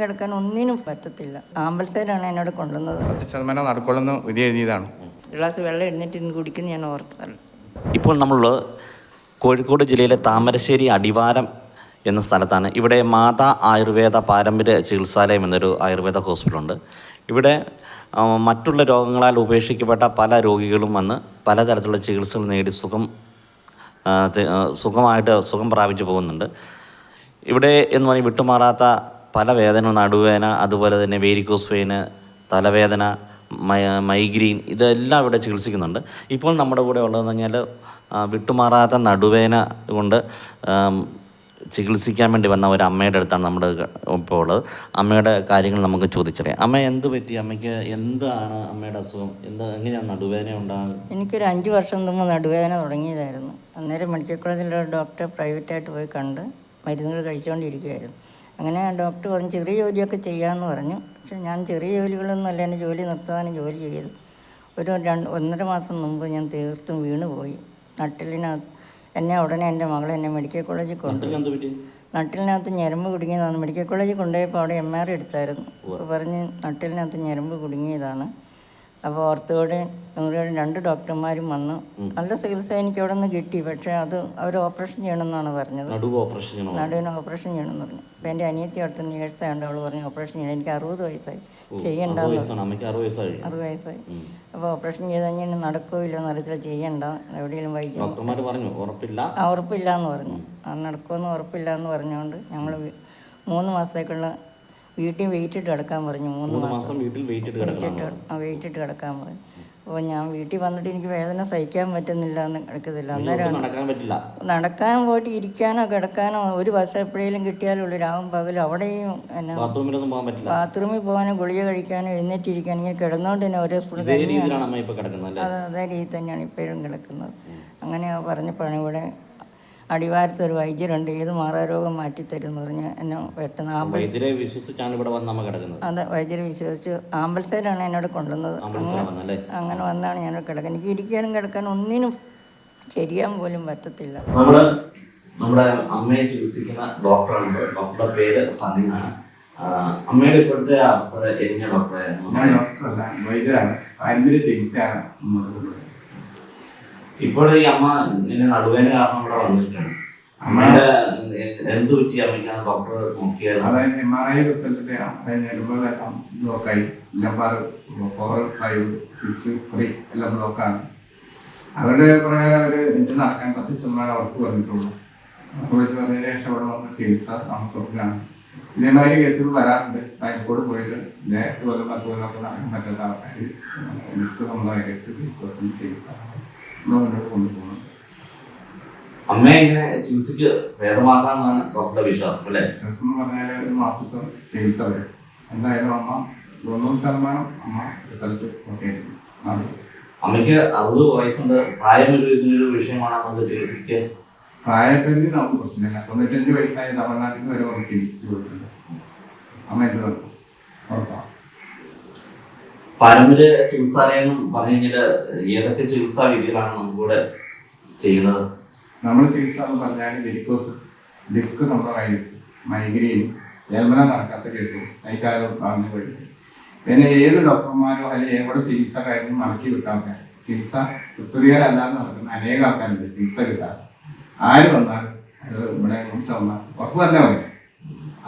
കിടക്കാൻ ഒന്നിനും പറ്റത്തില്ല. ആമ്പൽസേരാണ് എന്നോട് കൊണ്ടുവന്നത്. പത്ത് ശതമാനം നടക്കുള്ളെന്ന് വിധി എഴുതിയതാണ്. ഒരു ഗ്ലാസ് വെള്ളം എഴുന്നേറ്റ് ഇന്ന് കുടിക്കുന്ന ഞാൻ ഓർത്തതല്ല ഇപ്പോൾ നമ്മൾ കോഴിക്കോട് ജില്ലയിലെ താമരശ്ശേരി അടിവാരം എന്ന സ്ഥലത്താണ്. ഇവിടെ മാതാ ആയുർവേദ പാരമ്പര്യ ചികിത്സാലയം എന്നൊരു ആയുർവേദ ഹോസ്പിറ്റലുണ്ട്. ഇവിടെ മറ്റുള്ള രോഗങ്ങളാൽ ഉപേക്ഷിക്കപ്പെട്ട പല രോഗികളും വന്ന് പലതരത്തിലുള്ള ചികിത്സകൾ നേടി സുഖം സുഖമായിട്ട് സുഖം പ്രാപിച്ചു പോകുന്നുണ്ട്. ഇവിടെ എന്ന് പറഞ്ഞാൽ വിട്ടുമാറാത്ത പല വേദന നടുവേദന അതുപോലെ തന്നെ വേരിക്കോസ് വെയിന് തലവേദന മൈഗ്രീൻ ഇതെല്ലാം ഇവിടെ ചികിത്സിക്കുന്നുണ്ട്. ഇപ്പോൾ നമ്മുടെ കൂടെ ഉള്ളതെന്ന് പറഞ്ഞാൽ വിട്ടുമാറാത്ത നടുവേദന കൊണ്ട് ചികിത്സിക്കാൻ വേണ്ടി വന്ന ഒരു അമ്മയുടെ അടുത്താണ് നമ്മുടെ ഇപ്പോൾ ഉള്ളത്. അമ്മയുടെ കാര്യങ്ങൾ നമുക്ക് ചോദിച്ചറിയാം. അമ്മ എന്ത് പറ്റി? അമ്മയ്ക്ക് എന്താണ് അമ്മയുടെ അസുഖം? എന്താ എങ്ങനെയാണ് നടുവേദന ഉണ്ടാകുന്നത്? എനിക്കൊരു അഞ്ച് വർഷം മുമ്പ് നടുവേദന തുടങ്ങിയതായിരുന്നു. അന്നേരം മെഡിക്കൽ കോളേജിലുള്ള ഡോക്ടറെ പ്രൈവറ്റായിട്ട് പോയി കണ്ട് മരുന്നുകൾ കഴിച്ചുകൊണ്ടിരിക്കുകയായിരുന്നു. അങ്ങനെ ഡോക്ടർ പറഞ്ഞു ചെറിയ ജോലിയൊക്കെ ചെയ്യാമെന്ന് പറഞ്ഞു. പക്ഷെ ഞാൻ ചെറിയ ജോലികളൊന്നും അല്ല എന്റെ ജോലി നിർത്താനും ജോലി ചെയ്തു. ഒരു രണ്ട് ഒന്നര മാസം മുമ്പ് ഞാൻ തീർത്തും വീണ് പോയി. നട്ടിലിനകത്ത് എന്നെ ഉടനെ എന്റെ മകൾ എന്നെ മെഡിക്കൽ കോളേജിൽ കൊണ്ടുപോയി. നട്ടിലിനകത്ത് ഞരമ്പ് കുടുങ്ങിയതാണ്. മെഡിക്കൽ കോളേജിൽ കൊണ്ടുപോയപ്പോൾ അവിടെ എം ആർ എടുത്തായിരുന്നു. അപ്പോൾ പറഞ്ഞ് നട്ടിലിനകത്ത് ഞരമ്പ് കുടുങ്ങിയതാണ്. അപ്പോൾ ഓർത്തോടെ നൂറോടെ രണ്ട് ഡോക്ടർമാരും വന്നു നല്ല ചികിത്സ എനിക്ക് അവിടെ നിന്ന് കിട്ടി. പക്ഷേ അത് അവർ ഓപ്പറേഷൻ ചെയ്യണമെന്നാണ് പറഞ്ഞത്. നടുവിന് ഓപ്പറേഷൻ ചെയ്യണമെന്ന് പറഞ്ഞു. അപ്പം എന്റെ അനിയത്തി അടുത്ത നേഴ്സായതുകൊണ്ട് അവൾ പറഞ്ഞു ഓപ്പറേഷൻ ചെയ്യണം. എനിക്ക് അറുപത് വയസ്സായി. ചെയ്യണ്ടെന്ന് അറുപത് വയസ്സായി. അപ്പോൾ ഓപ്പറേഷൻ ചെയ്ത് കഴിഞ്ഞാൽ നടക്കുമോ ഇല്ലയോ എന്നറിയത്തില്ല ചെയ്യണ്ട. എവിടെയെങ്കിലും വൈകിട്ട് ഉറപ്പില്ല. ആ ഉറപ്പില്ല എന്ന് പറഞ്ഞു ആ നടക്കുമെന്ന് ഉറപ്പില്ല എന്ന് പറഞ്ഞുകൊണ്ട് ഞങ്ങൾ മൂന്ന് മാസത്തേക്കുള്ള വീട്ടിൽ വെയിറ്റ് ഇട്ട് കിടക്കാൻ പറഞ്ഞു മൂന്ന് മാസം. വീട്ടിൽ വെയിറ്റ് ഇട്ട് കിടക്കണം ആ വെയിറ്റ് ഇട്ട് കിടക്കാൻ പറഞ്ഞു. അപ്പോൾ ഞാൻ വീട്ടിൽ വന്നിട്ട് എനിക്ക് വേദന സഹിക്കാൻ പറ്റുന്നില്ല എന്ന് കിടക്കത്തില്ല അന്നേരം നടക്കാൻ പോയിട്ട് ഇരിക്കാനോ കിടക്കാനോ ഒരു ബസ് എപ്പോഴേലും കിട്ടിയാലുള്ളൂ രാവും പകലും അവിടെയും എന്നാ ബാത്റൂമിൽ പോകാനോ ഗുളിക കഴിക്കാനോ എഴുന്നേറ്റിരിക്കാൻ ഇങ്ങനെ കിടന്നുകൊണ്ട് തന്നെ ഓരോ സ്കൂളിൽ അതേ രീതി തന്നെയാണ് ഇപ്പോഴും കിടക്കുന്നത്. അങ്ങനെ പറഞ്ഞപ്പോഴാണ് ഇവിടെ അടിവാരത്ത് ഒരു വൈദ്യരുണ്ട്. ഏത് മാറാരോഗം മാറ്റിത്തരും എന്ന് പറഞ്ഞ് എന്നെ പെട്ടെന്ന് അതെ വൈദ്യരെ വിശ്വസിച്ചാണ് ഇവിടെ വന്ന് അമ്മ കിടക്കുന്നത്. അത് വൈദ്യരെ വിശ്വസിച്ച് ആമ്പൽസേരാണ് എന്നോട് കൊണ്ടുവന്നത്. ആംബുലൻസിലാണ് വന്നല്ലേ അങ്ങനെ വന്നാണ് ഞാൻ കിടക്കുന്നത്. എനിക്ക് ഇരിക്കാനും കിടക്കാനും ഒന്നിനും ശരിയാൻ പോലും പറ്റത്തില്ല. നമ്മൾ നമ്മുടെ അമ്മയെ ചികിത്സിക്കുന്ന ഡോക്ടറാണ്. ഡോക്ടറുടെ പേര് സനിയാണ് അമ്മയുടെ ഇപ്പോഴത്തെ അവസ്ഥ എരിഞ്ഞ ഡോക്ടറായിരുന്നു. ഞാൻ ഡോക്ടറല്ല വൈദ്യരാണ്. പാരമ്പര്യ ചികിത്സയാണ് മുന്നോട്ട് കൊണ്ടുപോകുന്നത് ഇപ്പോൾ ഈ അമ്മ നിന്നെ നടുവേന കാരണം ഇവിടെ വന്നിരിക്കുകയാണ് അമ്മയുടെ എന്ത് പറ്റി അമ്മയ്ക്കാണ് ഡോക്ടർ നോക്കിയത് അതായത് എം ആർ ഐ റിസൾട്ടിന്റെ അതായത് ഞരമ്പുകളെല്ലാം ബ്ലോക്കായി lumbar four five six three എല്ലാം ബ്ലോക്കാണ് അവരുടെ പ്രകാരം അവർ എനിക്ക് നടക്കാൻ പത്ത് ശതമാനം അവർക്ക് പറഞ്ഞിട്ടുള്ളൂ അപ്പോൾ വെച്ച് പറഞ്ഞതിന് ശേഷം അവിടെ വന്ന ചികിത്സ നമുക്ക് കൊടുക്കുകയാണ് ഇതേമാതിരി കേസുകൾ വരാറുണ്ട് സ്പൈൻ കോഡ് പോയിട്ട് ഇതേ കൊല്ലം പത്ത് കൊല്ലമൊക്കെ നടക്കാൻ പറ്റാത്ത ആൾക്കാർ സംബന്ധമായ കേസ് ചികിത്സ കൊണ്ടുപോകുന്നുണ്ട് അമ്മയെ ഇങ്ങനെ ചികിത്സയ്ക്ക് ഭേദമാക്കാമെന്നാണ് ഡോക്ടറുടെ വിശ്വാസം അല്ലേ? വിശ്വാസം എന്ന് പറഞ്ഞാൽ ഒരു മാസത്തെ ചികിത്സ വരും. എന്തായാലും അമ്മ തൊണ്ണൂറ് ശതമാനം അമ്മ റിസൾട്ട് ഓക്കെ അമ്മയ്ക്ക് അറുപത് വയസ്സുണ്ട്. പ്രായമൊരു ഒരു ഇതിനൊരു വിഷയമാണ് നമുക്ക് ചികിത്സയ്ക്ക് പ്രായപരിധി നമുക്ക് പ്രശ്നമില്ല. തൊണ്ണൂറ്റഞ്ച് വയസ്സായ തമിഴ്നാട്ടിൽ നിന്ന് വരെ നമുക്ക് ചികിത്സിച്ച് പോയിട്ടുണ്ട്. അമ്മ എന്ത് പറഞ്ഞു? ഉറപ്പാണ് പാരമ്പര്യ ചികിത്സാലയം പറഞ്ഞു ഏതൊക്കെ ചികിത്സാ രീതികളാണ് നമുക്കിവിടെ ചെയ്യുന്നത്? നമ്മൾ ചികിത്സ എന്ന് പറഞ്ഞാൽ വെരിക്കോസ് ഡിസ്ക് സംബന്ധമായസ് മൈഗ്രെയിൻ ജന്മന നടക്കാത്ത കേസ് കൈകാലം പറഞ്ഞു വഴി പിന്നെ ഏത് ഡോക്ടർമാരോ അല്ലെങ്കിൽ എവിടെ ചികിത്സ കഴിഞ്ഞ് മടക്കി വിട്ടാൽ ആൾക്കാർ ചികിത്സ തൃപ്തികരല്ലാതെ നടക്കുന്ന അനേക ആൾക്കാരുണ്ട് ചികിത്സ കിട്ടാതെ. ആര് വന്നാലും അത് ഇവിടെ ചികിത്സ വന്നാൽ ഉറപ്പ് തന്നെ പറയും.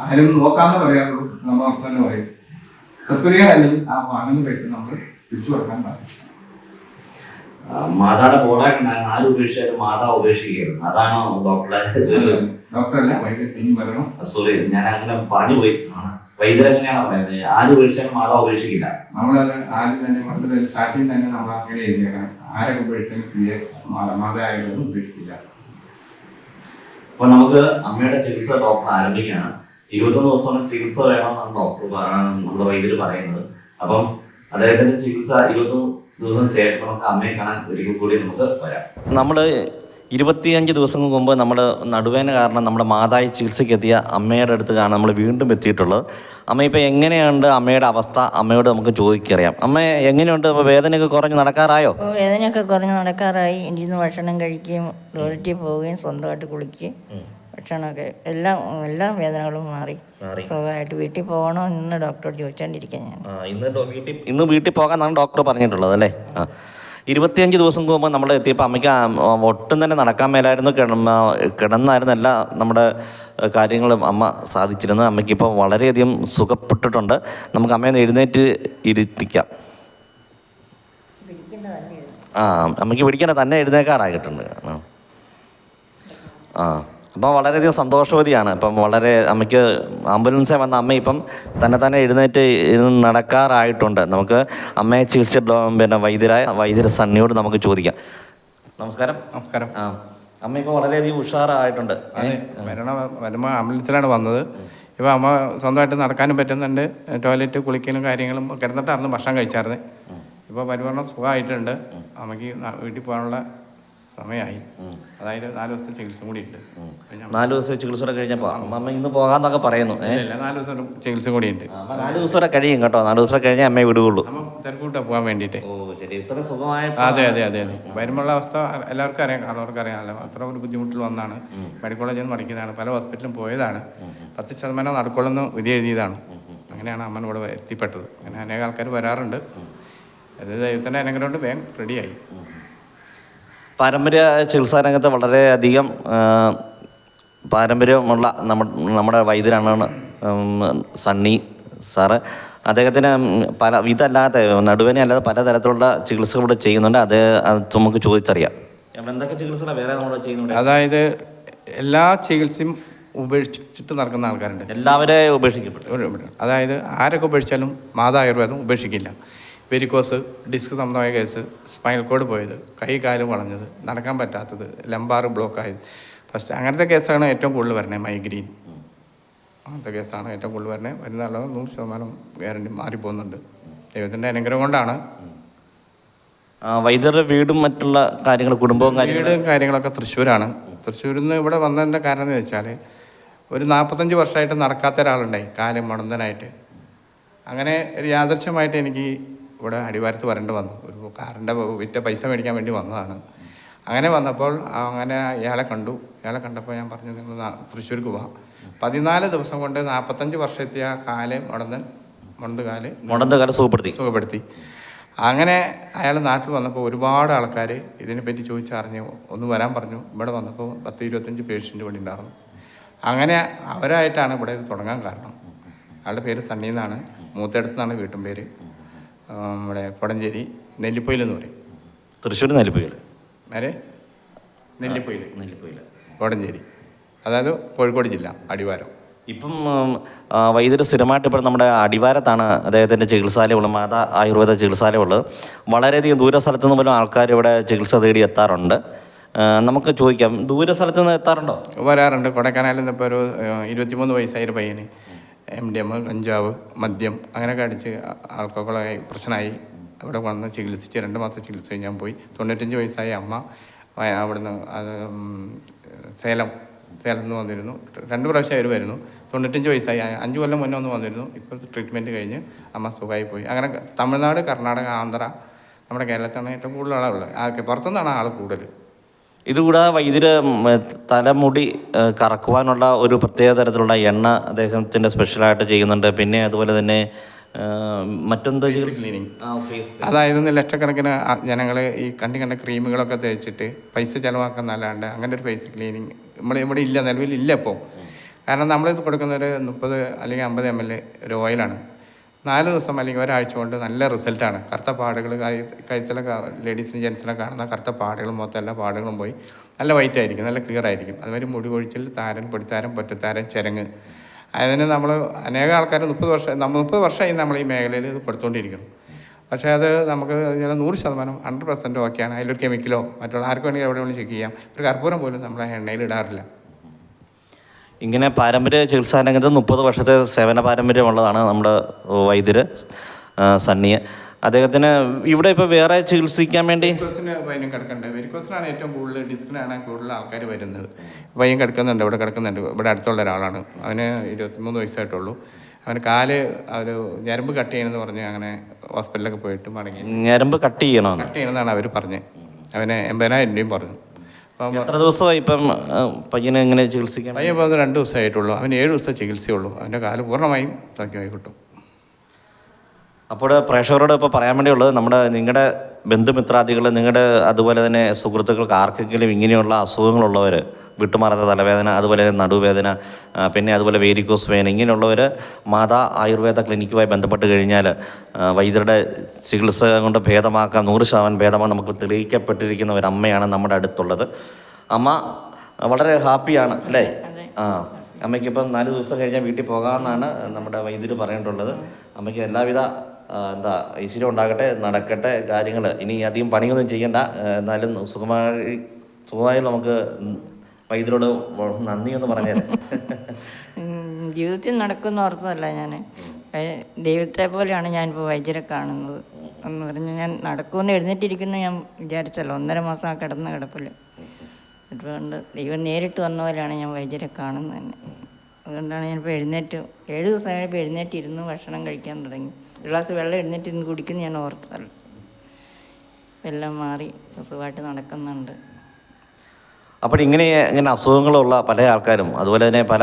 ആരും നോക്കാന്ന് പറയാറുള്ളൂ നമ്മൾ ഉറപ്പ് തന്നെ പറയും. തൃപ്തികരല്ലെങ്കിൽ ആ വാങ്ങുന്ന പൈസ നമ്മൾ തിരിച്ചു കൊടുക്കാൻ പാടില്ല ആ, മാതായുടെ ബോർഡായി ഉണ്ടായിരുന്നു ആരും ഉപേക്ഷിച്ചാലും മാതാ ഉപേക്ഷിക്കുകയായിരുന്നു. അതാണോ ഡോക്ടറെ ഒരു ഡോക്ടറല്ല വൈദ്യുതി വരണം സോറി ഞാൻ അങ്ങനെ പറഞ്ഞു പോയി. വൈദ്യരെങ്ങനെയാണ് പറയുന്നത്? ആരും ഉപേക്ഷിച്ചാലും മാതാ ഉപേക്ഷിക്കില്ല. നമ്മളത് ആദ്യം തന്നെ പണ്ട് തന്നെ സ്റ്റാർട്ടിങ് തന്നെ നമ്മൾ അങ്ങനെ എഴുതിയേക്കണം. ആരൊക്കെ ഉപേക്ഷിച്ചാലും സി എ മാതായാലും ഉപേക്ഷിക്കില്ല. അപ്പൊ നമുക്ക് അമ്മയുടെ ചികിത്സ ഡോക്ടർ ആരംഭിക്കുകയാണ്. ഇരുപത്തൊന്ന് ദിവസം ചികിത്സ വേണമെന്നാണ് ഡോക്ടർ നമ്മുടെ വൈദ്യർ പറയുന്നത്. അപ്പം അദ്ദേഹത്തിന്റെ ചികിത്സ ഇരുപത്തൊന്ന് ദിവസം ശേഷം നമുക്ക് അമ്മയെ കാണാൻ ഒരിക്കൽ കൂടി നമുക്ക് വരാം. നമ്മൾ ഇരുപത്തിയഞ്ച് ദിവസങ്ങൾക്ക് മുമ്പ് നമ്മൾ നടുവേന കാരണം നമ്മുടെ മാതായി ചികിത്സയ്ക്ക് എത്തിയ അമ്മയുടെ അടുത്താണ് നമ്മൾ വീണ്ടും എത്തിയിട്ടുള്ളത്. അമ്മ ഇപ്പോൾ എങ്ങനെയുണ്ട് അമ്മയുടെ അവസ്ഥ? അമ്മയോട് നമുക്ക് ചോദിക്കറിയാം. അമ്മ എങ്ങനെയുണ്ട്? അപ്പോൾ വേദനയൊക്കെ കുറഞ്ഞ് നടക്കാറായോ? വേദനയൊക്കെ കുറഞ്ഞ് നടക്കാറായി. എനിക്ക് ഇന്ന് ഭക്ഷണം കഴിക്കുകയും ടോയ്ലറ്റിൽ പോവുകയും സ്വന്തമായിട്ട് കുളിക്കുകയും. ഭക്ഷണമൊക്കെ എല്ലാം എല്ലാ വേദനകളും മാറി. മാറി. സുഖമായിട്ട് വീട്ടിൽ പോകണോ എന്ന് ഡോക്ടറോട് ചോദിച്ചോണ്ടിരിക്കുക ഞാൻ. ആ, ഇന്ന് ഡോ- വീട്ടിൽ ഇന്ന് വീട്ടിൽ പോകാമെന്നാണ് ഡോക്ടർ പറഞ്ഞിട്ടുള്ളത് അല്ലേ? ആ. ഇരുപത്തിയഞ്ച് ദിവസം കൂടുമ്പോൾ നമ്മൾ എത്തിയപ്പോൾ അമ്മയ്ക്ക് ആ, ആ, ഒട്ടും തന്നെ നടക്കാൻ മേലായിരുന്നു കിടന്ന കിടന്നായിരുന്നു എല്ലാ നമ്മുടെ ഏഹ്, കാര്യങ്ങളും അമ്മ സാധിച്ചിരുന്നത്. അമ്മയ്ക്ക് ഇപ്പോൾ വളരെയധികം സുഖപ്പെട്ടിട്ടുണ്ട്. നമുക്ക് അമ്മയെ ഒന്ന് എഴുന്നേറ്റ് ഇരുത്തിക്കാം ആ അമ്മയ്ക്ക് പിടിക്കേണ്ട തന്നെ എഴുന്നേക്കാറായിട്ടുണ്ട്. ആ. ആ. അപ്പം വളരെയധികം സന്തോഷവതിയാണ്. ഇപ്പം വളരെ അമ്മയ്ക്ക് ആംബുലൻസിൽ വന്ന അമ്മ ഇപ്പം തന്നെ തന്നെ എഴുന്നേറ്റ് ഇരുന്ന് നടക്കാറായിട്ടുണ്ട്. നമുക്ക് അമ്മയെ ചികിത്സ പിന്നെ വൈദ്യരായ വൈദ്യര സണ്ണിയോട് നമുക്ക് ചോദിക്കാം. നമസ്കാരം. നമസ്കാരം. ആ അമ്മ ഇപ്പോൾ വളരെയധികം ഉഷാറായിട്ടുണ്ട്. വരണ വരുമ്പോൾ ആംബുലൻസിലാണ് വന്നത്. ഇപ്പോൾ അമ്മ സ്വന്തമായിട്ട് നടക്കാനും പറ്റുന്നുണ്ട്. ടോയ്ലറ്റ് കുളിക്കലും കാര്യങ്ങളും കിടന്നിട്ടായിരുന്നു ഭക്ഷണം കഴിച്ചായിരുന്നത് ഇപ്പോൾ പരിപൂർണ സുഖമായിട്ടുണ്ട്. അമ്മയ്ക്ക് വീട്ടിൽ പോകാനുള്ള സമയമായി അതായത് നാല് ദിവസത്തെ ചികിത്സ കൂടി ഉണ്ട് നാല് ദിവസം ചികിത്സ കൂടെ കഴിഞ്ഞപ്പോൾ അമ്മ ഇന്ന് പോകാന്നൊക്കെ പറയുന്നു. നാല് ദിവസം ചികിത്സ കൂടി ഉണ്ട് നാല് ദിവസം കൂടെ കഴിയും കേട്ടോ. നാല് ദിവസം കഴിഞ്ഞാൽ അമ്മയെ വിടുകയുള്ളൂ. തിരക്കൂട്ടാ പോകാൻ വേണ്ടിയിട്ട്. ഓ ശരി. ഇത്ര സുഖമായ അതെ അതെ അതെ അതെ. വരുമ്പോഴുള്ള അവസ്ഥ എല്ലാവർക്കും അറിയാം കാണുന്നവർക്ക് അറിയാമല്ലോ അത്ര ഒരു ബുദ്ധിമുട്ടിൽ വന്നാണ്. മെഡിക്കൽ കോളേജിൽ നിന്ന് പഠിക്കുന്നതാണ്. പല ഹോസ്പിറ്റലും പോയതാണ്. പത്ത് ശതമാനം നടക്കുള്ളെന്ന് വിധി എഴുതിയതാണ്. അങ്ങനെയാണ് അമ്മൻ ഇവിടെ എത്തിപ്പെട്ടത്. അങ്ങനെ അനേക ആൾക്കാർ വരാറുണ്ട്. അത് ദൈവത്തിന്റെ അനുഗ്രഹം കൊണ്ട് വേഗം റെഡിയായി പാരമ്പര്യ ചികിത്സാ രംഗത്ത് വളരെയധികം പാരമ്പര്യമുള്ള നമ്മ നമ്മുടെ വൈദ്യരാണ് സണ്ണി സാറ്. അദ്ദേഹത്തിന് പല ഇതല്ലാതെ നടുവേന അല്ലാതെ പലതരത്തിലുള്ള ചികിത്സകൾ ഇവിടെ ചെയ്യുന്നുണ്ട്. അത് നമുക്ക് ചോദിച്ചറിയാം. എന്തൊക്കെ ചികിത്സകളാണ് വേറെ നമ്മൾ ചെയ്യുന്നുണ്ട്? അതായത് എല്ലാ ചികിത്സയും ഉപേക്ഷിച്ചിട്ട് നടക്കുന്ന ആൾക്കാരുണ്ട്. എല്ലാവരെയും ഉപേക്ഷിക്കപ്പെട്ടു. അതായത് ആരൊക്കെ ഉപേക്ഷിച്ചാലും മാതാ ആയുർവേദം ഉപേക്ഷിക്കില്ല. വെരിക്കോസ് ഡിസ്ക് സംബന്ധമായ കേസ് സ്പൈനൽ കോഡ് പോയത് കൈ കാൽ വളഞ്ഞത് നടക്കാൻ പറ്റാത്തത് ലംബാർ ബ്ലോക്ക് ആയത് ഫസ്റ്റ് അങ്ങനത്തെ കേസാണ് ഏറ്റവും കൂടുതൽ വരണേ മൈഗ്രീൻ അങ്ങനത്തെ കേസാണ് ഏറ്റവും കൂടുതൽ വരണേ. വരുന്ന ആളുകൾ നൂറ് ശതമാനം ഗ്യാരണ്ടി മാറിപ്പോകുന്നുണ്ട്. ദൈവത്തിന്റെ അനുഗ്രഹം കൊണ്ടാണ്. വൈദ്യരുടെ വീടും മറ്റുള്ള കാര്യങ്ങൾ കുടുംബവും വീടും കാര്യങ്ങളൊക്കെ തൃശ്ശൂരാണ്. തൃശ്ശൂരിൽ നിന്ന് ഇവിടെ വന്നതിന്റെ കാരണം എന്ന് വെച്ചാൽ ഒരു നാൽപ്പത്തഞ്ച് വർഷമായിട്ട് നടക്കാത്ത ഒരാളുണ്ടായി കാലം മണന്തനായിട്ട് അങ്ങനെ ഒരു യാദൃശ്യമായിട്ട് എനിക്ക് ഇവിടെ അടിവാരത്ത് വരേണ്ടി വന്നു. ഒരു കാറിന്റെ വിറ്റ പൈസ മേടിക്കാൻ വേണ്ടി വന്നതാണ്. അങ്ങനെ വന്നപ്പോൾ അങ്ങനെ ഇയാളെ കണ്ടു. ഇയാളെ കണ്ടപ്പോൾ ഞാൻ പറഞ്ഞു നിങ്ങൾ തൃശ്ശൂർക്ക് പോവാം. പതിനാല് ദിവസം കൊണ്ട് നാൽപ്പത്തഞ്ച് വർഷമെത്തിയ കാൽ മുടന്തൻ മുടന്തുകാൽ മുടന്തുകാൽ മുടന്ത് കാലം സുഖപ്പെടുത്തി. സുഖപ്പെടുത്തി. അങ്ങനെ അയാൾ നാട്ടിൽ വന്നപ്പോൾ ഒരുപാട് ആൾക്കാർ ഇതിനെപ്പറ്റി ചോദിച്ചറിഞ്ഞു ഒന്ന് വരാൻ പറഞ്ഞു. ഇവിടെ വന്നപ്പോൾ പത്ത് ഇരുപത്തഞ്ച് പേഷ്യന്റ് വേണ്ടി ഉണ്ടായിരുന്നു. അങ്ങനെ അവരായിട്ടാണ് ഇവിടെ ഇത് തുടങ്ങാൻ കാരണം. അയാളുടെ പേര് സണ്ണി എന്നാണ്. വീട്ടും പേര്. നമ്മുടെ കൊടഞ്ചേരി നെല്ലിപ്പൊയിൽ എന്ന് പറയും. തൃശ്ശൂർ നെല്ലിപ്പൊയിൽ. നേരെ നെല്ലിപ്പൊയിൽ. നെല്ലിപ്പൊയിൽ. കോടഞ്ചേരി അതായത് കോഴിക്കോട് ജില്ല അടിവാരം. ഇപ്പം വൈദ്യുതി സ്ഥിരമായിട്ട് ഇപ്പോൾ നമ്മുടെ അടിവാരത്താണ് അദ്ദേഹത്തിന്റെ ചികിത്സാലയമുള്ളത് മാതാ ആയുർവേദ ചികിത്സാലയമുള്ളത്. വളരെയധികം ദൂര സ്ഥലത്തു നിന്ന് പോലും ആൾക്കാർ ഇവിടെ ചികിത്സ തേടി എത്താറുണ്ട്. നമുക്ക് ചോദിക്കാം ദൂര സ്ഥലത്തു നിന്ന് എത്താറുണ്ടോ? വരാറുണ്ട്. കൊടക്കനാലിൽ നിന്ന് ഇപ്പോൾ ഒരു ഇരുപത്തിമൂന്ന് വയസ്സായ ഒരു പയ്യന്. എം ഡി എം കഞ്ചാവ് മദ്യം അങ്ങനെയൊക്കെ അടിച്ച് ആൾക്കോളായി പ്രശ്നമായി. അവിടെ വന്ന് ചികിത്സിച്ച് രണ്ട് മാസം ചികിത്സ കഴിഞ്ഞാൽ പോയി. തൊണ്ണൂറ്റഞ്ച് വയസ്സായ അമ്മ അവിടുന്ന് അത് സേലം സേലത്ത് നിന്ന് വന്നിരുന്നു. രണ്ട് പ്രാവശ്യം അവർ വരുന്നു. തൊണ്ണൂറ്റഞ്ച് വയസ്സായി. അഞ്ച് കൊല്ലം മുന്നേ ഒന്ന് വന്നിരുന്നു. ഇപ്പോൾ ട്രീറ്റ്മെന്റ് കഴിഞ്ഞ് അമ്മ സുഖമായി പോയി. അങ്ങനെ തമിഴ്നാട് കർണാടക ആന്ധ്ര നമ്മുടെ കേരളത്തിലാണ് ഏറ്റവും കൂടുതൽ ആളുള്ളത് പുറത്തുനിന്നാണ് ആൾ കൂടുതൽ ഇതുകൂടാതെ വൈദ്യുതി തലമുടി കറക്കുവാനുള്ള ഒരു പ്രത്യേക തരത്തിലുള്ള എണ്ണ അദ്ദേഹത്തിന്റെ സ്പെഷ്യലായിട്ട് ചെയ്യുന്നുണ്ട്. പിന്നെ അതുപോലെ തന്നെ മറ്റെന്തെങ്കിലും മറ്റെന്ത് ക്ലീനിങ് ആ, ഫേസ് അതായത് ലക്ഷക്കണക്കിന് ജനങ്ങൾ ഈ കണ്ടി കണ്ട ക്രീമുകളൊക്കെ തേച്ചിട്ട് പൈസ ചിലവാക്കുന്നല്ലാണ്ട് അങ്ങനെ ഒരു ഫേസ് ക്ലീനിങ് നമ്മൾ ഇവിടെ ഇല്ല നിലവിൽ ഇല്ല ഇപ്പോൾ കാരണം നമ്മളിത് കൊടുക്കുന്ന ഒരു മുപ്പത് അല്ലെങ്കിൽ അമ്പത് എം എൽ ഒരു ഓയിലാണ് നാല് ദിവസം അല്ലെങ്കിൽ ഒരാഴ്ച കൊണ്ട് നല്ല റിസൾട്ടാണ്. കറുത്ത പാടുകൾ കഴുത്തിലെ ലേഡീസിനും ജെൻസിനെ കാണുന്ന കറുത്ത പാടുകളും മൊത്തം എല്ലാ പാടുകളും പോയി. നല്ല വൈറ്റ് ആയിരിക്കും നല്ല ക്ലിയർ ആയിരിക്കും. അതുമാതിരി മുടി കൊഴിച്ചിൽ താരൻ പൊടിത്താരൻ പൊറ്റത്താരൻ ചിരങ്ങ്. അതിന് നമ്മൾ അനേക ആൾക്കാർ മുപ്പത് വർഷം മുപ്പത് വർഷമായി നമ്മൾ ഈ മേഖലയിൽ ഇത് കൊടുത്തുകൊണ്ടിരിക്കണം പക്ഷേ അത് നമുക്ക് ഇങ്ങനെ നൂറ് ശതമാനം ഹൺഡ്രഡ് പെർസെന്റ് ഓക്കെയാണ് അതിലൊരു കെമിക്കലോ മറ്റുള്ള ആർക്ക് വേണമെങ്കിൽ എവിടെ വേണമെങ്കിലും ചെക്ക് ചെയ്യാം. ഒരു കർപ്പൂരം പോലും നമ്മൾ എണ്ണയിൽ ഇടാറില്ല. ഇങ്ങനെ പാരമ്പര്യ ചികിത്സാ രംഗത്ത് മുപ്പത് വർഷത്തെ സേവന പാരമ്പര്യമുള്ളതാണ് നമ്മുടെ വൈദ്യര് ആ, സണ്ണിയെ. അദ്ദേഹത്തിന് ഇവിടെ ഇപ്പോൾ വേറെ ചികിത്സിക്കാൻ വേണ്ടി? പയ്യനും കിടക്കുന്നുണ്ട്. വെരിക്കോസിനാണ് ഏറ്റവും കൂടുതൽ ഡിസ്കിനാണ് കൂടുതൽ ആൾക്കാർ വരുന്നത്. പയ്യൻ കിടക്കുന്നുണ്ട് ഇവിടെ കിടക്കുന്നുണ്ട്. ഇവിടെ അടുത്തുള്ള ഒരാളാണ്. അവന് ഇരുപത്തിമൂന്ന് വയസ്സായിട്ടുള്ളൂ. അവന് കാൽ ഒരു ഞരമ്പ് കട്ട് ചെയ്യണമെന്ന് പറഞ്ഞ് അങ്ങനെ ഹോസ്പിറ്റലിലൊക്കെ പോയിട്ട് മടങ്ങി. ഞരമ്പ് കട്ട് ചെയ്യണോ? കട്ട് ചെയ്യണമെന്നാണ് അവർ പറഞ്ഞത് അവന് എൺപതിനായിരം രൂപയും പറഞ്ഞു. എത്ര ദിവസമായി ഇപ്പം പയ്യനെ എങ്ങനെ ചികിത്സിക്കാൻ പയ്യൻ ഇപ്പോൾ രണ്ട് ദിവസമായിട്ടുള്ളൂ. അവന് ഏഴ് ദിവസത്തെ ചികിത്സയുള്ളൂ. അവന്റെ കാൽ പൂർണമായും സൗഖ്യമായി കിട്ടും. അപ്പോൾ പ്രേക്ഷകരോട് ഇപ്പോൾ പറയാൻ വേണ്ടിയുള്ളത് നമ്മുടെ നിങ്ങളുടെ ബന്ധുമിത്രാദികൾ നിങ്ങളുടെ അതുപോലെ തന്നെ സുഹൃത്തുക്കൾക്ക് ആർക്കെങ്കിലും ഇങ്ങനെയുള്ള അസുഖങ്ങളുള്ളവർ വിട്ടുമാറാത്ത തലവേദന അതുപോലെ നടുവേദന പിന്നെ അതുപോലെ വേരിക്കോസ് വേദന ഇങ്ങനെയുള്ളവർ മാതാ ആയുർവേദ ക്ലിനിക്കുമായി ബന്ധപ്പെട്ട് കഴിഞ്ഞാൽ വൈദ്യരുടെ ചികിത്സ കൊണ്ട് ഭേദമാക്കാം നൂറ് ശതമാനം ഭേദമാണ് നമുക്ക് തെളിയിക്കപ്പെട്ടിരിക്കുന്ന ഒരു അമ്മയാണ് നമ്മുടെ അടുത്തുള്ളത്. അമ്മ വളരെ ഹാപ്പിയാണ് അല്ലേ? ആ അമ്മയ്ക്ക് ഇപ്പം നാല് ദിവസം കഴിഞ്ഞാൽ വീട്ടിൽ പോകാമെന്നാണ് നമ്മുടെ വൈദ്യർ പറഞ്ഞിട്ടുള്ളത്. അമ്മയ്ക്ക് എല്ലാവിധ എന്താ ഐശ്വര്യം ഉണ്ടാകട്ടെ നടക്കട്ടെ കാര്യങ്ങൾ ഇനി അധികം പണിയൊന്നും ചെയ്യണ്ട എന്നാലും സുഖമായി സുഖമായി നമുക്ക് വൈദ്യരോട് നന്ദി എന്ന് പറഞ്ഞത് ജീവിതത്തിൽ നടക്കുന്ന ഓർത്തതല്ല ഞാൻ ദൈവത്തെ പോലെയാണ് ഞാനിപ്പോൾ വൈദ്യരെ കാണുന്നത്. എന്ന് പറഞ്ഞ് ഞാൻ നടക്കുമെന്ന് എഴുന്നേറ്റിരിക്കുന്നു ഞാൻ വിചാരിച്ചല്ലോ ഒന്നര മാസം ആ കിടന്ന കിടപ്പിൽ അതുകൊണ്ട് ദൈവം നേരിട്ട് വന്ന പോലെയാണ് ഞാൻ വൈദ്യരെ കാണുന്നത് തന്നെ. അതുകൊണ്ടാണ് ഞാനിപ്പോൾ എഴുന്നേറ്റ് ഏഴ് ദിവസമായപ്പോൾ എഴുന്നേറ്റിരുന്നു ഭക്ഷണം കഴിക്കാൻ തുടങ്ങി. ഒരു ഗ്ലാസ് വെള്ളം എഴുന്നേറ്റിരുന്ന് കുടിക്കുന്ന ഞാൻ ഓർത്തതല്ല. എല്ലാം മാറി സുഖമായിട്ട് നടക്കുന്നുണ്ട്. അപ്പോൾ ഇങ്ങനെ ഇങ്ങനെ അസുഖങ്ങളുള്ള പല ആൾക്കാരും അതുപോലെ തന്നെ പല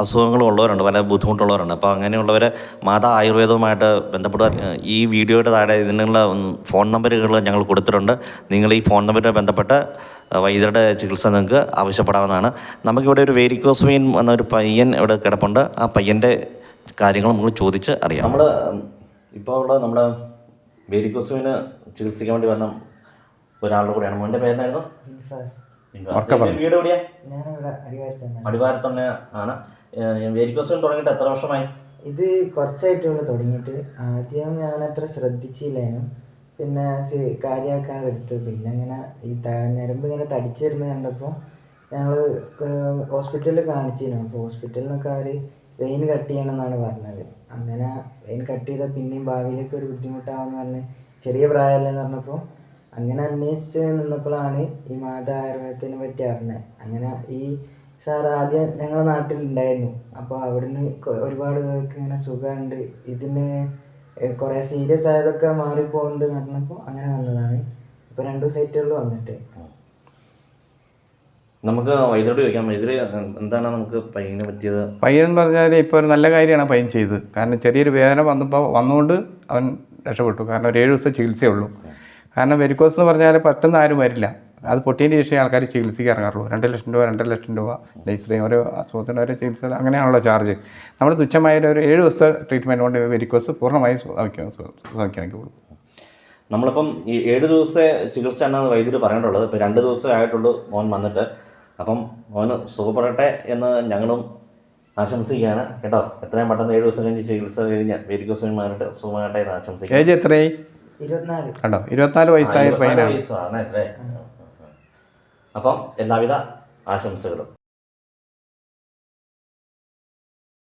അസുഖങ്ങളുള്ളവരുണ്ട് അസുഖങ്ങളും ഉള്ളവരുണ്ട് പല ബുദ്ധിമുട്ടുള്ളവരുണ്ട്. അപ്പോൾ അങ്ങനെയുള്ളവർ മാതാ ആയുർവേദവുമായിട്ട് ബന്ധപ്പെടുക. ഈ വീഡിയോയുടെ താഴെ ഇതിനുള്ള ഫോൺ നമ്പറുകൾ ഞങ്ങൾ കൊടുത്തിട്ടുണ്ട്. നിങ്ങൾ ഈ ഫോൺ നമ്പറിൽ ബന്ധപ്പെട്ട് വൈദ്യരുടെ ചികിത്സ നിങ്ങൾക്ക് ആവശ്യപ്പെടാവുന്നതാണ്. നമുക്കിവിടെ ഒരു വേരിക്കോസ് വെയിൻ എന്ന ഒരു പയ്യൻ ഇവിടെ കിടപ്പുണ്ട്. ആ പയ്യന്റെ കാര്യങ്ങൾ നമ്മൾ ചോദിച്ച് അറിയാം. നമ്മൾ ഇപ്പോൾ ഉള്ള നമ്മുടെ വേരിക്കോസ് വെയിന് ചികിത്സിക്കാൻ വേണ്ടി വന്ന ഒരാളുടെ കൂടെയാണ്. മോന്റെ പേരെന്നായിരുന്നു വീട് എവിടെയാ? അടിവാരത്തന്നെ ആണ് വേരിക്കോസ് വെയിൻ തുടങ്ങിയിട്ട് എത്ര വർഷമായി? ഇത് കുറച്ചായിട്ടുള്ളൂ തുടങ്ങിയിട്ട്. ആദ്യം ഞാൻ അത്ര ശ്രദ്ധിച്ചില്ലായിരുന്നു പിന്നെ കാര്യമാക്കാൻ എടുത്തു. പിന്നെ ഇങ്ങനെ ഈ ഞരമ്പ് ഇങ്ങനെ തടിച്ചു വരുന്നത് കണ്ടപ്പോൾ ഞങ്ങൾ ഹോസ്പിറ്റലിൽ കാണിച്ചിരുന്നു അപ്പോൾ ഹോസ്പിറ്റലിൽ നിന്നൊക്കെ അവർ വെയിൻ കട്ട് ചെയ്യണമെന്നാണ് പറഞ്ഞത്. അങ്ങനെ വെയിൻ കട്ട് ചെയ്താൽ പിന്നെയും ഭാവിയിലേക്ക് ഒരു ബുദ്ധിമുട്ടാകുമെന്ന് പറഞ്ഞ് ചെറിയ പ്രായമല്ലെന്ന് പറഞ്ഞപ്പോൾ അങ്ങനെ അന്വേഷിച്ച് നിന്നപ്പോഴാണ് ഈ മാത ആയുർവേദത്തിനെ പറ്റി അറിഞ്ഞത്. അങ്ങനെ ഈ സാർ ആദ്യം ഞങ്ങളുടെ നാട്ടിലുണ്ടായിരുന്നു. അപ്പോൾ അവിടുന്ന് ഒരുപാട് പേർക്ക് ഇങ്ങനെ സുഖമുണ്ട്. ഇതിന് കുറേ സീരിയസ് ആയതൊക്കെ മാറിപ്പോകുന്നുണ്ട് എന്ന് പറഞ്ഞപ്പോൾ അങ്ങനെ വന്നതാണ്. ഇപ്പോൾ രണ്ട് ദിവസമായിട്ടുള്ളൂ വന്നിട്ട്. നമുക്ക് വൈദ്യോട് ചോദിക്കാം. വൈദ്യര് എന്താണ് നമുക്ക് പയ്യനെ പറ്റിയത്? പയ്യൻ എന്ന് പറഞ്ഞാൽ ഇപ്പോൾ ഒരു നല്ല കാര്യമാണ് പയ്യൻ ചെയ്തത് കാരണം ചെറിയൊരു വേദന വന്നപ്പോൾ വന്നുകൊണ്ട് അവൻ രക്ഷപ്പെട്ടു. കാരണം ഒരു ഏഴ് ദിവസം ചികിത്സയേ ഉള്ളൂ. കാരണം വെരിക്കോസ് എന്ന് പറഞ്ഞാൽ പെട്ടെന്ന് ആരും വരില്ല. അത് പൊട്ടിയതിന്റെ ശേഷം ആൾക്കാർ ചികിത്സയ്ക്ക് ഇറങ്ങാറുള്ളൂ. രണ്ട് ലക്ഷം രൂപ രണ്ടര ലക്ഷം രൂപ ലേസറിയും ഓരോ അസുഖത്തിന്റെ ഓരോ ചികിത്സ അങ്ങനെയാണല്ലോ ചാർജ് നമ്മൾ തുച്ഛമായ ഒരു ഏഴ് ദിവസത്തെ ട്രീറ്റ്മെന്റ് കൊണ്ട് വെരിക്കോസ് പൂർണമായും സുഖമാക്കി കൊടുക്കും നമ്മളിപ്പം ഈ ഏഴ് ദിവസത്തെ ചികിത്സ എന്നാണ് വൈദ്യുതി പറഞ്ഞിട്ടുള്ളത്. ഇപ്പം രണ്ട് ദിവസമേ ആയിട്ടുള്ളൂ മോൻ വന്നിട്ട്. അപ്പം മോന് സുഖപ്പെടട്ടെ എന്ന് ഞങ്ങളും ആശംസിക്കുകയാണ്. കേട്ടോ എത്രയും പെട്ടെന്ന് ഏഴ് ദിവസം കഴിഞ്ഞ് ചികിത്സ കഴിഞ്ഞ് വെരിക്കോസ് മാറിയിട്ട് സുഖമാകട്ടെ എന്ന് ആശംസിക്കുക ഏജ് എത്രയായി? കണ്ടോ? ഇരുപത്തിനാല് വയസ്സായ ഇരുപത്തിനാല് പയ്യനാണ്. അപ്പം എല്ലാവിധ ആശംസകളും.